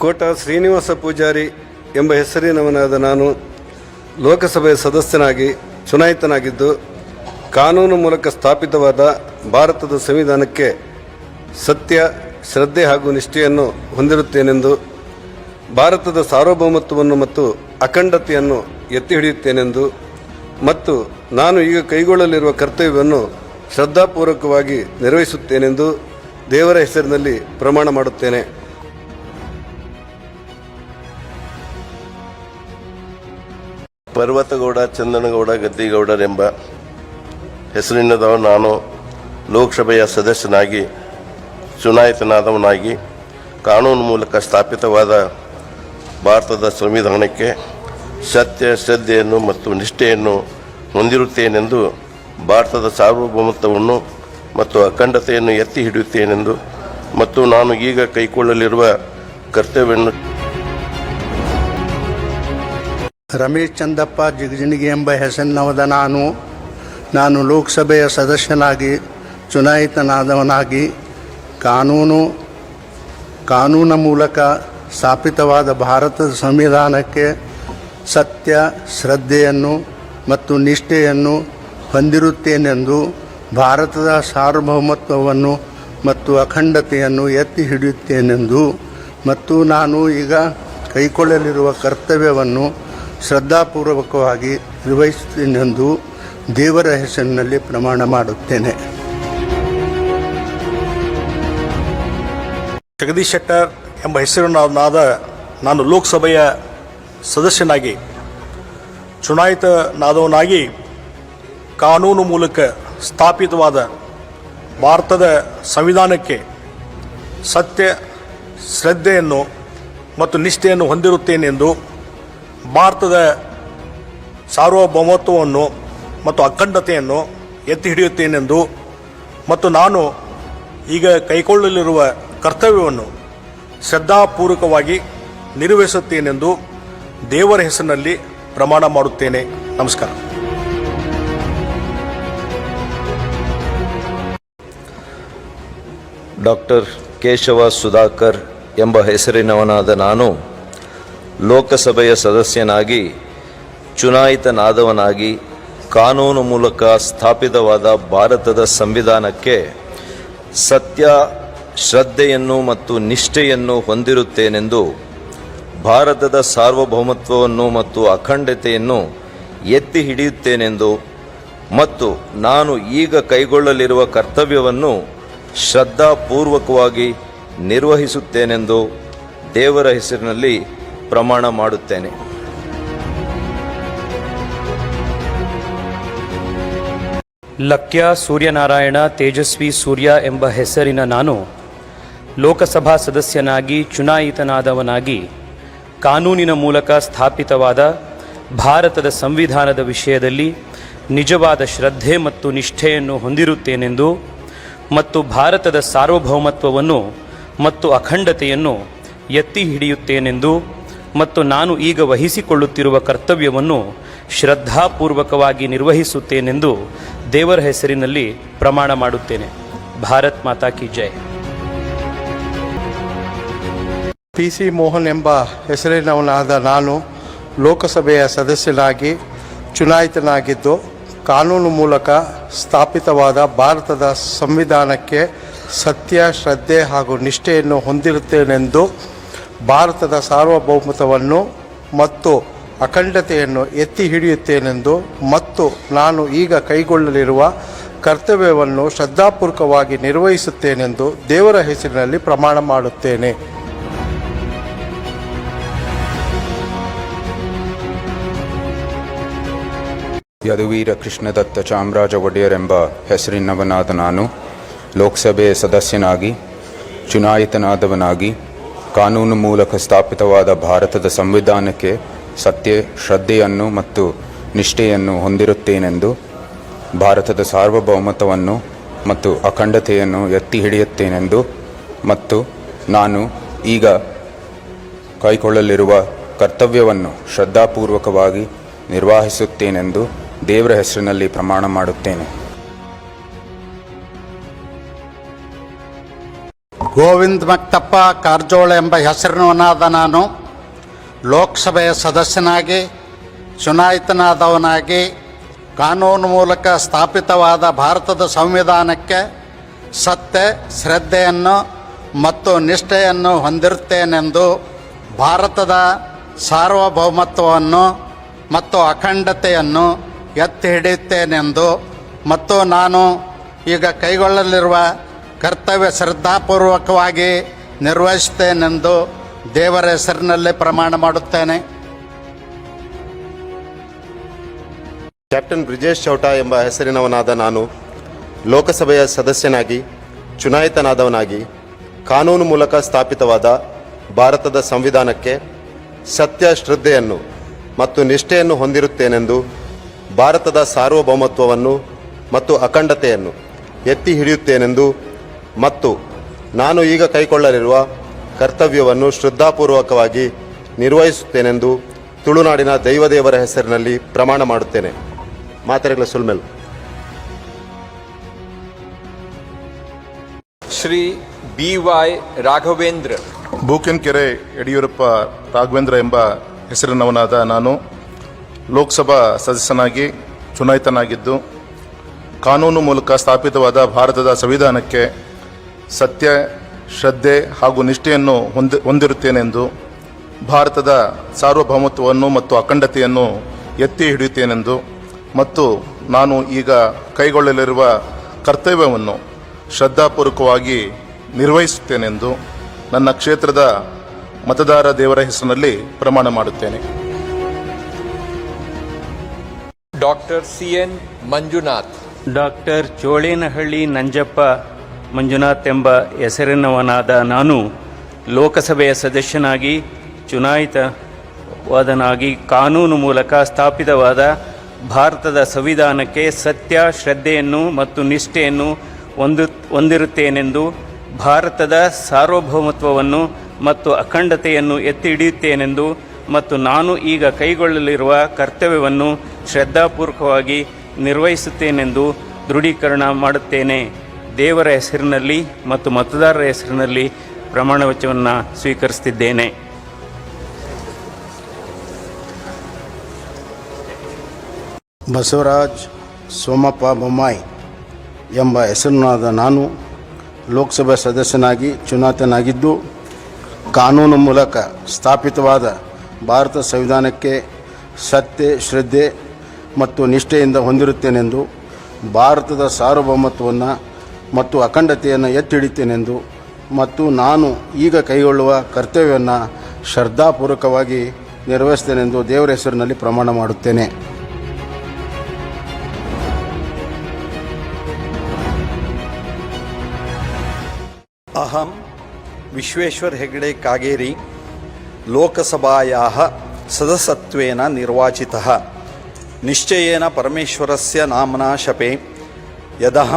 ಕೋಟ ಶ್ರೀನಿವಾಸ ಪೂಜಾರಿ ಎಂಬ ಹೆಸರಿನವನಾದ ನಾನು ಲೋಕಸಭೆಯ ಸದಸ್ಯನಾಗಿ ಚುನಾಯಿತನಾಗಿದ್ದು, ಕಾನೂನು ಮೂಲಕ ಸ್ಥಾಪಿತವಾದ ಭಾರತದ ಸಂವಿಧಾನಕ್ಕೆ ಸತ್ಯ, ಶ್ರದ್ಧೆ ಹಾಗೂ ನಿಷ್ಠೆಯನ್ನು ಹೊಂದಿರುತ್ತೇನೆಂದು, ಭಾರತದ ಸಾರ್ವಭೌಮತ್ವವನ್ನು ಮತ್ತು ಅಖಂಡತೆಯನ್ನು ಎತ್ತಿ ಹಿಡಿಯುತ್ತೇನೆಂದು ಮತ್ತು ನಾನು ಈಗ ಕೈಗೊಳ್ಳಲಿರುವ ಕರ್ತವ್ಯವನ್ನು ಶ್ರದ್ಧಾಪೂರ್ವಕವಾಗಿ ನಿರ್ವಹಿಸುತ್ತೇನೆಂದು ದೇವರ ಹೆಸರಿನಲ್ಲಿ ಪ್ರಮಾಣ ಮಾಡುತ್ತೇನೆ. ಪರ್ವತಗೌಡ, ಚಂದನಗೌಡ ಗದ್ದಿಗೌಡರೆಂಬ ಹೆಸರಿನದವ ನಾನು. ಲೋಕಸಭೆಯ ಸದಸ್ಯನಾಗಿ, ಚುನಾಯಿತನಾದವನಾಗಿ, ಕಾನೂನು ಮೂಲಕ ಸ್ಥಾಪಿತವಾದ ಭಾರತದ ಸಂವಿಧಾನಕ್ಕೆ ಸತ್ಯ, ಶ್ರದ್ಧೆಯನ್ನು ಮತ್ತು ನಿಷ್ಠೆಯನ್ನು ಹೊಂದಿರುತ್ತೇನೆಂದು, ಭಾರತದ ಸಾರ್ವಭೌಮತ್ವವನ್ನು ಮತ್ತು ಅಖಂಡತೆಯನ್ನು ಎತ್ತಿ ಹಿಡಿಯುತ್ತೇನೆಂದು ಮತ್ತು ನಾನು ಈಗ ಕೈಗೊಳ್ಳಲಿರುವ ಕರ್ತವ್ಯವನ್ನು ರಮೇಶ್ ಚಂದಪ್ಪ ಜಿಗಜಿಣಗಿ ಎಂಬ ಹೆಸರಿನವದ ನಾನು. ನಾನು ಲೋಕಸಭೆಯ ಸದಸ್ಯನಾಗಿ, ಚುನಾಯಿತನಾದವನಾಗಿ, ಕಾನೂನು, ಕಾನೂನ ಮೂಲಕ ಸ್ಥಾಪಿತವಾದ ಭಾರತದ ಸಂವಿಧಾನಕ್ಕೆ ಸತ್ಯ, ಶ್ರದ್ಧೆಯನ್ನು ಮತ್ತು ನಿಷ್ಠೆಯನ್ನು ಹೊಂದಿರುತ್ತೇನೆಂದು, ಭಾರತದ ಸಾರ್ವಭೌಮತ್ವವನ್ನು ಮತ್ತು ಅಖಂಡತೆಯನ್ನು ಎತ್ತಿ ಹಿಡಿಯುತ್ತೇನೆಂದು ಮತ್ತು ನಾನು ಈಗ ಕೈಕೊಳ್ಳಲಿರುವ ಕರ್ತವ್ಯವನ್ನು ಶ್ರದ್ಧಾಪೂರ್ವಕವಾಗಿ ನಿರ್ವಹಿಸುತ್ತೇನೆಂದು ದೇವರ ಹೆಸರಿನಲ್ಲಿ ಪ್ರಮಾಣ ಮಾಡುತ್ತೇನೆ. ಜಗದೀಶ್ ಶೆಟ್ಟರ್ ಎಂಬ ಹೆಸರಿನಾದ ನಾನು ಲೋಕಸಭೆಯ ಸದಸ್ಯನಾಗಿ, ಚುನಾಯಿತನಾದವನಾಗಿ ಕಾನೂನು ಮೂಲಕ ಸ್ಥಾಪಿತವಾದ ಭಾರತದ ಸಂವಿಧಾನಕ್ಕೆ ಸತ್ಯ, ಶ್ರದ್ಧೆಯನ್ನು ಮತ್ತು ನಿಷ್ಠೆಯನ್ನು ಹೊಂದಿರುತ್ತೇನೆಂದು ಭಾರತದ ಸಾರ್ವಭೌಮತ್ವವನ್ನು ಮತ್ತು ಅಖಂಡತೆಯನ್ನು ಎತ್ತಿ ಹಿಡಿಯುತ್ತೇನೆಂದು ಮತ್ತು ನಾನು ಈಗ ಕೈಗೊಳ್ಳಲಿರುವ ಕರ್ತವ್ಯವನ್ನು ಶ್ರದ್ಧಾಪೂರ್ವಕವಾಗಿ ನಿರ್ವಹಿಸುತ್ತೇನೆಂದು ದೇವರ ಹೆಸರಿನಲ್ಲಿ ಪ್ರಮಾಣ ಮಾಡುತ್ತೇನೆ. ನಮಸ್ಕಾರ. ಡಾಕ್ಟರ್ ಕೇಶವ ಸುಧಾಕರ್ ಎಂಬ ಹೆಸರಿನವನಾದ ನಾನು ಲೋಕಸಭೆಯ ಸದಸ್ಯನಾಗಿ, ಚುನಾಯಿತನಾದವನಾಗಿ, ಕಾನೂನು ಮೂಲಕ ಸ್ಥಾಪಿತವಾದ ಭಾರತದ ಸಂವಿಧಾನಕ್ಕೆ ಸತ್ಯ, ಶ್ರದ್ಧೆಯನ್ನು ಮತ್ತು ನಿಷ್ಠೆಯನ್ನು ಹೊಂದಿರುತ್ತೇನೆಂದು, ಭಾರತದ ಸಾರ್ವಭೌಮತ್ವವನ್ನು ಮತ್ತು ಅಖಂಡತೆಯನ್ನು ಎತ್ತಿ ಹಿಡಿಯುತ್ತೇನೆಂದು ಮತ್ತು ನಾನು ಈಗ ಕೈಗೊಳ್ಳಲಿರುವ ಕರ್ತವ್ಯವನ್ನು ಶ್ರದ್ಧಾಪೂರ್ವಕವಾಗಿ ನಿರ್ವಹಿಸುತ್ತೇನೆಂದು ದೇವರ ಹೆಸರಿನಲ್ಲಿ ಪ್ರಮಾಣ ಮಾಡುತ್ತೇನೆ. ಲಕ್ಯ ಸೂರ್ಯನಾರಾಯಣ ತೇಜಸ್ವಿ ಸೂರ್ಯ ಎಂಬ ಹೆಸರಿನ ನಾನು ಲೋಕಸಭಾ ಸದಸ್ಯನಾಗಿ ಚುನಾಯಿತನಾದವನಾಗಿ ಕಾನೂನಿನ ಮೂಲಕ ಸ್ಥಾಪಿತವಾದ ಭಾರತದ ಸಂವಿಧಾನದ ವಿಷಯದಲ್ಲಿ ನಿಜವಾದ ಶ್ರದ್ಧೆ ಮತ್ತು ನಿಷ್ಠೆಯನ್ನು ಹೊಂದಿರುತ್ತೇನೆಂದು ಮತ್ತು ಭಾರತದ ಸಾರ್ವಭೌಮತ್ವವನ್ನು ಮತ್ತು ಅಖಂಡತೆಯನ್ನು ಎತ್ತಿ ಹಿಡಿಯುತ್ತೇನೆಂದು ಮತ್ತು ನಾನು ಈಗ ವಹಿಸಿಕೊಳ್ಳುತ್ತಿರುವ ಕರ್ತವ್ಯವನ್ನು ಶ್ರದ್ಧಾಪೂರ್ವಕವಾಗಿ ನಿರ್ವಹಿಸುತ್ತೇನೆಂದು ದೇವರ ಹೆಸರಿನಲ್ಲಿ ಪ್ರಮಾಣ ಮಾಡುತ್ತೇನೆ. ಭಾರತ್ ಮಾತಾ ಕಿ ಜೈ. ಪಿ ಸಿ ಮೋಹನ್ ಎಂಬ ಹೆಸರಿನವನಾದ ನಾನು ಲೋಕಸಭೆಯ ಸದಸ್ಯನಾಗಿ, ಚುನಾಯಿತನಾಗಿದ್ದು, ಕಾನೂನು ಮೂಲಕ ಸ್ಥಾಪಿತವಾದ ಭಾರತದ ಸಂವಿಧಾನಕ್ಕೆ ಸತ್ಯ, ಶ್ರದ್ಧೆ ಹಾಗೂ ನಿಷ್ಠೆಯನ್ನು ಹೊಂದಿರುತ್ತೇನೆಂದು ಭಾರತದ ಸಾರ್ವಭೌಮತ್ವವನ್ನು ಮತ್ತು ಅಖಂಡತೆಯನ್ನು ಎತ್ತಿ ಹಿಡಿಯುತ್ತೇನೆಂದು ಮತ್ತು ನಾನು ಈಗ ಕೈಗೊಳ್ಳಲಿರುವ ಕರ್ತವ್ಯವನ್ನು ಶ್ರದ್ಧಾಪೂರ್ವಕವಾಗಿ ನಿರ್ವಹಿಸುತ್ತೇನೆಂದು ದೇವರ ಹೆಸರಿನಲ್ಲಿ ಪ್ರಮಾಣ ಮಾಡುತ್ತೇನೆ. ಯದುವೀರ ಕೃಷ್ಣದತ್ತ ಚಾಮರಾಜ ಒಡೆಯರ್ ಎಂಬ ಹೆಸರಿನವನಾದ ನಾನು ಲೋಕಸಭೆಯ ಸದಸ್ಯನಾಗಿ, ಚುನಾಯಿತನಾದವನಾಗಿ ಕಾನೂನು ಮೂಲಕ ಸ್ಥಾಪಿತವಾದ ಭಾರತದ ಸಂವಿಧಾನಕ್ಕೆ ಸತ್ಯ, ಶ್ರದ್ಧೆಯನ್ನು ಮತ್ತು ನಿಷ್ಠೆಯನ್ನು ಹೊಂದಿರುತ್ತೇನೆಂದು, ಭಾರತದ ಸಾರ್ವಭೌಮತ್ವವನ್ನು ಮತ್ತು ಅಖಂಡತೆಯನ್ನು ಎತ್ತಿ ಹಿಡಿಯುತ್ತೇನೆಂದು ಮತ್ತು ನಾನು ಈಗ ಕೈಗೊಳ್ಳಲಿರುವ ಕರ್ತವ್ಯವನ್ನು ಶ್ರದ್ಧಾಪೂರ್ವಕವಾಗಿ ನಿರ್ವಹಿಸುತ್ತೇನೆಂದು ದೇವರ ಹೆಸರಿನಲ್ಲಿ ಪ್ರಮಾಣ ಮಾಡುತ್ತೇನೆ. ಗೋವಿಂದ್ ಮಕ್ತಪ್ಪ ಕಾರಜೋಳ ಎಂಬ ಹೆಸರಿನವನಾದ ನಾನು. ಲೋಕಸಭೆಯ ಸದಸ್ಯನಾಗಿ, ಚುನಾಯಿತನಾದವನಾಗಿ, ಕಾನೂನು ಮೂಲಕ ಸ್ಥಾಪಿತವಾದ ಭಾರತದ ಸಂವಿಧಾನಕ್ಕೆ ಸತ್ಯ, ಶ್ರದ್ಧೆಯನ್ನು ಮತ್ತು ನಿಷ್ಠೆಯನ್ನು ಹೊಂದಿರುತ್ತೇನೆಂದು ಭಾರತದ ಸಾರ್ವಭೌಮತ್ವವನ್ನು ಮತ್ತು ಅಖಂಡತೆಯನ್ನು ಎತ್ತಿ ಹಿಡಿಯುತ್ತೇನೆಂದು ಮತ್ತು ನಾನು ಈಗ ಕೈಗೊಳ್ಳಲಿರುವ ಕರ್ತವ್ಯ ಶ್ರದ್ಧಾಪೂರ್ವಕವಾಗಿ ನಿರ್ವಹಿಸುತ್ತೇನೆಂದು ದೇವರ ಹೆಸರಿನಲ್ಲಿ ಪ್ರಮಾಣ ಮಾಡುತ್ತೇನೆ. ಕ್ಯಾಪ್ಟನ್ ಬ್ರಿಜೇಶ್ ಚೌಟಾ ಎಂಬ ಹೆಸರಿನವನಾದ ನಾನು ಲೋಕಸಭೆಯ ಸದಸ್ಯನಾಗಿ, ಚುನಾಯಿತನಾದವನಾಗಿ, ಕಾನೂನು ಮೂಲಕ ಸ್ಥಾಪಿತವಾದ ಭಾರತದ ಸಂವಿಧಾನಕ್ಕೆ ಸತ್ಯ ಶ್ರದ್ಧೆಯನ್ನು ಮತ್ತು ನಿಷ್ಠೆಯನ್ನು ಹೊಂದಿರುತ್ತೇನೆಂದು, ಭಾರತದ ಸಾರ್ವಭೌಮತ್ವವನ್ನು ಮತ್ತು ಅಖಂಡತೆಯನ್ನು ಎತ್ತಿ ಹಿಡಿಯುತ್ತೇನೆಂದು ಮತ್ತು ನಾನು ಈಗ ಕೈಗೊಳ್ಳಲಿರುವ ಕರ್ತವ್ಯವನ್ನು ಶ್ರದ್ಧಾಪೂರ್ವಕವಾಗಿ ನಿರ್ವಹಿಸುತ್ತೇನೆಂದು ತುಳುನಾಡಿನ ದೈವದೇವರ ಹೆಸರಿನಲ್ಲಿ ಪ್ರಮಾಣ ಮಾಡುತ್ತೇನೆ. ಮಾತೆರೆಗಳ ಸುಲ್ಮೆಲ್ ಶ್ರೀ ಬಿ ವೈ ರಾಘವೇಂದ್ರ. ಬೂಕೆನ್ಕೆರೆ ಯಡಿಯೂರಪ್ಪ ರಾಘವೇಂದ್ರ ಎಂಬ ಹೆಸರಿನವನಾದ ನಾನು ಲೋಕಸಭಾ ಸದಸ್ಯನಾಗಿ ಚುನಾಯಿತನಾಗಿದ್ದು ಕಾನೂನು ಮೂಲಕ ಸ್ಥಾಪಿತವಾದ ಭಾರತದ ಸಂವಿಧಾನಕ್ಕೆ ಸತ್ಯ ಶ್ರದ್ಧೆ ಹಾಗೂ ನಿಷ್ಠೆಯನ್ನು ಹೊಂದಿ ಹೊಂದಿರುತ್ತೇನೆಂದು ಭಾರತದ ಸಾರ್ವಭೌಮತ್ವವನ್ನು ಮತ್ತು ಅಖಂಡತೆಯನ್ನು ಎತ್ತಿ ಹಿಡಿಯುತ್ತೇನೆಂದು ಮತ್ತು ನಾನು ಈಗ ಕೈಗೊಳ್ಳಲಿರುವ ಕರ್ತವ್ಯವನ್ನು ಶ್ರದ್ಧಾಪೂರ್ವಕವಾಗಿ ನಿರ್ವಹಿಸುತ್ತೇನೆಂದು ನನ್ನ ಕ್ಷೇತ್ರದ ಮತದಾರ ದೇವರ ಹೆಸರಿನಲ್ಲಿ ಪ್ರಮಾಣ ಮಾಡುತ್ತೇನೆ. Doctor C N Manjunath. Doctor Cholenahalli Nanjappa Manjunath ಎಂಬ ಹೆಸರಿನವನಾದ ನಾನು ಲೋಕಸಭೆಯ ಸದಸ್ಯನಾಗಿ, ಚುನಾಯಿತವಾದನಾಗಿ, ಕಾನೂನು ಮೂಲಕ ಸ್ಥಾಪಿತವಾದ ಭಾರತದ ಸಂವಿಧಾನಕ್ಕೆ ಸತ್ಯ, ಶ್ರದ್ಧೆಯನ್ನು ಮತ್ತು ನಿಷ್ಠೆಯನ್ನು ಹೊಂದು ಹೊಂದಿರುತ್ತೇನೆಂದು, ಭಾರತದ ಸಾರ್ವಭೌಮತ್ವವನ್ನು ಮತ್ತು ಅಖಂಡತೆಯನ್ನು ಎತ್ತಿ ಹಿಡಿಯುತ್ತೇನೆಂದು ಮತ್ತು ನಾನು ಈಗ ಕೈಗೊಳ್ಳಲಿರುವ ಕರ್ತವ್ಯವನ್ನು ಶ್ರದ್ಧಾಪೂರ್ವಕವಾಗಿ ನಿರ್ವಹಿಸುತ್ತೇನೆಂದು ದೃಢೀಕರಣ ಮಾಡುತ್ತೇನೆ. ದೇವರ ಹೆಸರಿನಲ್ಲಿ ಮತ್ತು ಮತದಾರರ ಹೆಸರಿನಲ್ಲಿ ಪ್ರಮಾಣ ವಚನವನ್ನು ಸ್ವೀಕರಿಸುತ್ತಿದ್ದೇನೆ ಬಸವರಾಜ್ ಸೋಮಪ್ಪ ಬೊಮ್ಮಾಯಿ ಎಂಬ ಹೆಸರಿನಾದ ನಾನು ಲೋಕಸಭೆ ಸದಸ್ಯನಾಗಿ ಚುನಾಯಿತನಾಗಿದ್ದು ಕಾನೂನು ಮೂಲಕ ಸ್ಥಾಪಿತವಾದ ಭಾರತ ಸಂವಿಧಾನಕ್ಕೆ ಸತ್ಯ, ಶ್ರದ್ಧೆ ಮತ್ತು ನಿಷ್ಠೆಯಿಂದ ಹೊಂದಿರುತ್ತೇನೆಂದು ಭಾರತದ ಸಾರ್ವಭೌಮತ್ವವನ್ನು ಮತ್ತು ಅಖಂಡತೆಯನ್ನು ಎತ್ತಿಡಿತೇನೆಂದು ಮತ್ತು ನಾನು ಈಗ ಕೈಗೊಳ್ಳುವ ಕರ್ತವ್ಯವನ್ನು ಶ್ರದ್ಧಾಪೂರ್ವಕವಾಗಿ ನಿರ್ವಹಿಸ್ತೇನೆಂದು ದೇವರ ಹೆಸರಿನಲ್ಲಿ ಪ್ರಮಾಣ ಮಾಡುತ್ತೇನೆ. ಅಹಂ ವಿಶ್ವೇಶ್ವರ್ ಹೆಗ್ಡೆ ಕಾಗೇರಿ ಲೋಕಸಭಾಯಾ ಸದಸತ್ವೇನ ನಿರ್ವಾಚಿತ. ನಿಶ್ಚಯೇನ ಪರಮೇಶ್ವರಸ್ಯ ನಾಮನಾ ಶಪೆ. ಯದಹಂ